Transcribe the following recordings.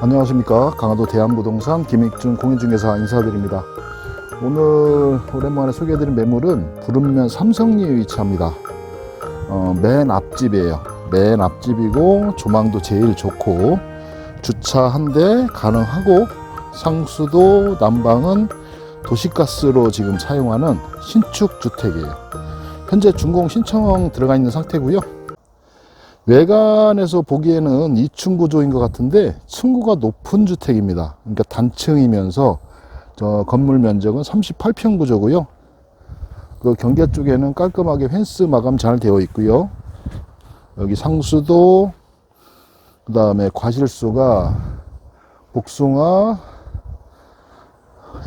안녕하십니까. 강화도 대한부동산 김익준 공인중개사 인사드립니다. 오늘 오랜만에 소개해드린 매물은 부름면 삼성리에 위치합니다. 어, 맨 앞집이에요. 맨 앞집이고 조망도 제일 좋고 주차 한 대 가능하고 상수도 난방은 도시가스로 지금 사용하는 신축 주택이에요. 현재 준공 신청 들어가 있는 상태고요 외관에서 보기에는 2층 구조인 것 같은데 층고가 높은 주택입니다. 그러니까 단층이면서 저 건물 면적은 38평 구조고요. 그 경계 쪽에는 깔끔하게 펜스 마감 잘 되어 있고요. 여기 상수도 그 다음에 과실수가 복숭아,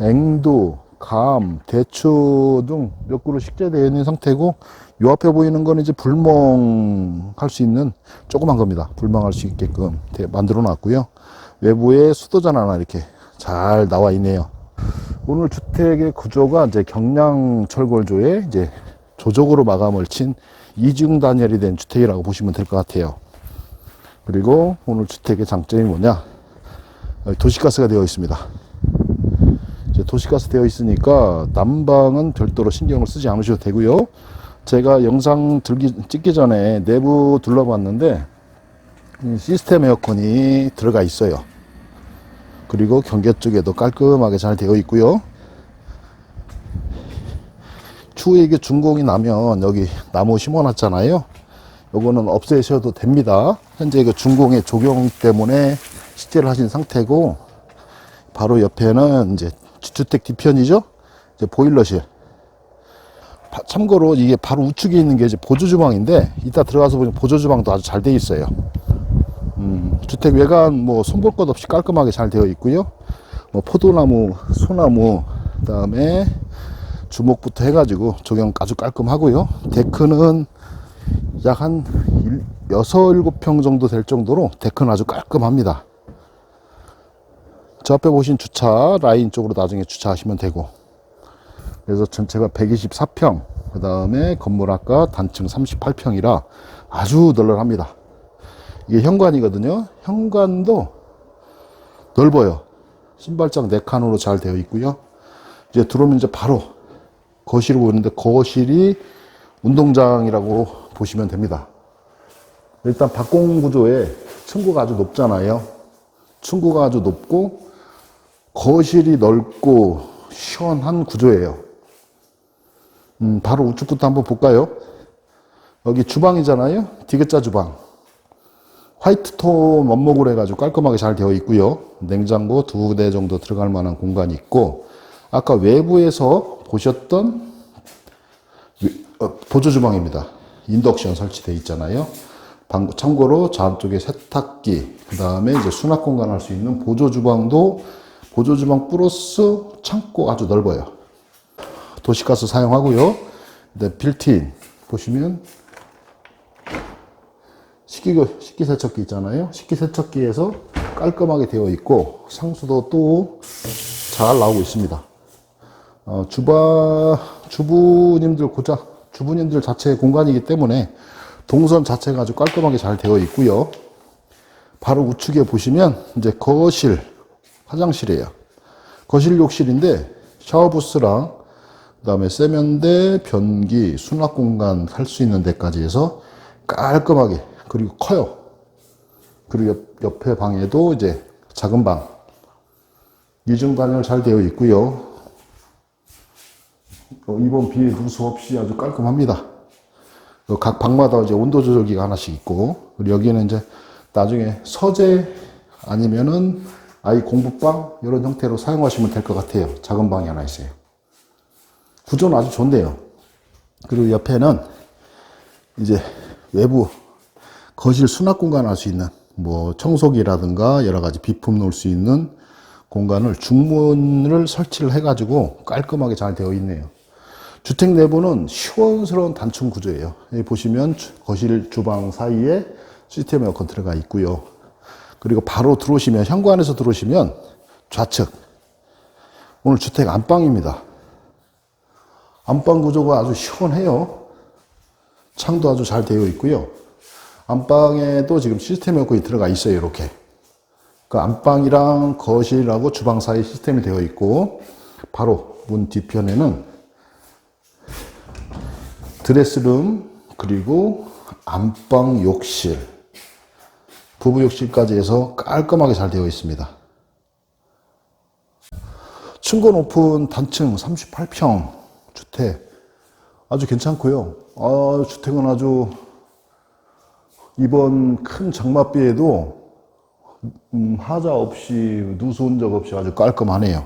앵두, 감, 대추 등 몇 그루 식재되어 있는 상태고 요 앞에 보이는 건 이제 불멍할 수 있는 조그만 겁니다. 불멍할 수 있게끔 대- 만들어 놨고요. 외부에 수도전 하나 이렇게 잘 나와 있네요. 오늘 주택의 구조가 이제 경량 철골조에 이제 조적으로 마감을 친 이중 단열이 된 주택이라고 보시면 될 것 같아요. 그리고 오늘 주택의 장점이 뭐냐? 여기 도시가스가 되어 있습니다. 도시가스 되어 있으니까 난방은 별도로 신경을 쓰지 않으셔도 되고요. 제가 영상 들기, 찍기 전에 내부 둘러봤는데 이 시스템 에어컨이 들어가 있어요. 그리고 경계 쪽에도 깔끔하게 잘 되어 있고요. 추후에 이게 준공이 나면 여기 나무 심어놨잖아요. 요거는 없애셔도 됩니다. 현재 그 준공의 조경 때문에 식재를 하신 상태고 바로 옆에는 이제 주- 주택 뒤편이죠. 이제 보일러실. 바- 참고로 이게 바로 우측에 있는 게 이제 보조 주방인데 이따 들어가서 보면 보조 주방도 아주 잘 돼 있어요. 음, 주택 외관 뭐 손볼 것 없이 깔끔하게 잘 되어 있고요. 뭐 포도나무, 소나무, 그다음에 주목부터 해가지고 조경 아주 깔끔하고요. 데크는 약 한 6, 7평 정도 될 정도로 데크는 아주 깔끔합니다. 저 앞에 보신 주차 라인 쪽으로 나중에 주차하시면 되고. 그래서 전체가 124평 그 다음에 건물 아까 단층 38평이라 아주 널널합니다. 이게 현관이거든요. 현관도 넓어요. 신발장 4칸으로 잘 되어 있고요. 이제 들어오면 이제 바로 거실을 보이는데 거실이 운동장이라고 보시면 됩니다. 일단 박공 구조에 층고가 아주 높잖아요. 층고가 아주 높고 거실이 넓고 시원한 구조예요. 음, 바로 우측부터 한번 볼까요? 여기 주방이잖아요. 디귿자 주방. 화이트 톤 원목으로 해가지고 깔끔하게 잘 되어 있고요. 냉장고 두 대 정도 들어갈 만한 공간이 있고, 아까 외부에서 보셨던 위- 어, 보조 주방입니다. 인덕션 설치되어 있잖아요. 방- 참고로 저쪽에 세탁기, 그 다음에 이제 수납 공간 할 수 있는 보조 주방도 보조 주방 플러스 창고 아주 넓어요. 도시가스 사용하고요. 근데 빌트인 보시면 식기, 식기세척기 있잖아요. 식기세척기에서 깔끔하게 되어 있고 상수도 또 잘 나오고 있습니다. 어, 주바, 주부님들 고자, 주부님들 자체의 공간이기 때문에 동선 자체가 아주 깔끔하게 잘 되어 있고요. 바로 우측에 보시면 이제 거실, 화장실이에요. 거실 욕실인데 샤워 부스랑 그다음에 세면대, 변기, 수납 공간 할 수 있는 데까지 해서 깔끔하게 그리고 커요. 그리고 옆, 옆에 방에도 이제 작은 방 이중 단열 잘 되어 있고요. 어, 이번 비에 누수 없이 아주 깔끔합니다. 어, 각 방마다 이제 온도 조절기가 하나씩 있고 그리고 여기는 이제 나중에 서재 아니면은 아이 공부방 이런 형태로 사용하시면 될 것 같아요. 작은 방이 하나 있어요. 구조는 아주 좋네요. 그리고 옆에는 이제 외부 거실 수납 공간 할 수 있는 뭐 청소기라든가 여러 가지 비품 놓을 수 있는 공간을 중문을 설치를 해가지고 깔끔하게 잘 되어 있네요. 주택 내부는 시원스러운 단층 구조예요. 보시면 주- 거실 주방 사이에 시스템 에어컨 들어가 있고요. 그리고 바로 들어오시면 현관 에서 들어오시면 좌측 오늘 주택 안방입니다. 안방 구조가 아주 시원해요. 창도 아주 잘 되어 있고요. 안방에도 지금 시스템 에어컨이 들어가 있어요. 이렇게 그 안방이랑 거실하고 주방 사이 시스템이 되어 있고 바로 문 뒤편에는 드레스룸 그리고 안방 욕실 부부 욕실까지 해서 깔끔하게 잘 되어 있습니다. 층고 높은 단층 38평 주택 아주 괜찮고요. 아, 주택은 아주 이번 큰 장맛비에도 음, 하자 없이 누수온 적 없이 아주 깔끔하네요.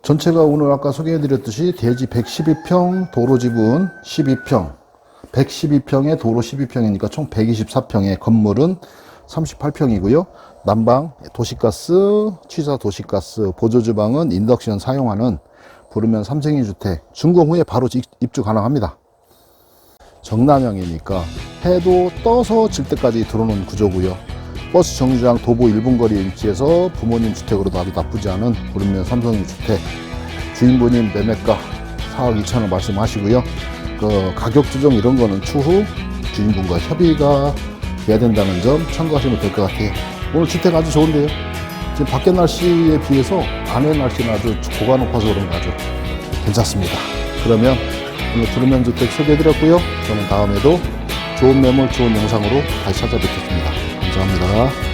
전체가 오늘 아까 소개해드렸듯이 대지 112평, 도로 지분 12평, 112평에 도로 12평이니까 총 124평의 건물은 38평이고요. 난방, 도시가스, 취사 도시가스, 보조주방은 인덕션 사용하는 부르면 삼생이 주택, 준공 후에 바로 직- 입주 가능합니다. 정남향이니까 해도 떠서 질 때까지 들어오는 구조고요. 버스 정류장 도보 1분 거리에 위치해서 부모님 주택으로도 아주 나쁘지 않은 부르면 삼성이 주택. 주인분님 매매가 4억 2천원 말씀하시고요. 그 가격 조정 이런 거는 추후 주인분과 협의가 돼야 된다는 점 참고하시면 될 것 같아요. 오늘 주택 아주 좋은데요. 지금 밖에 날씨에 비해서 안에 날씨는 아주 고가 높아서 그런가 아주 괜찮습니다. 그러면 오늘 부르면 주택 소개해드렸고요. 저는 다음에도 좋은 매물, 좋은 영상으로 다시 찾아뵙겠습니다. 감사합니다.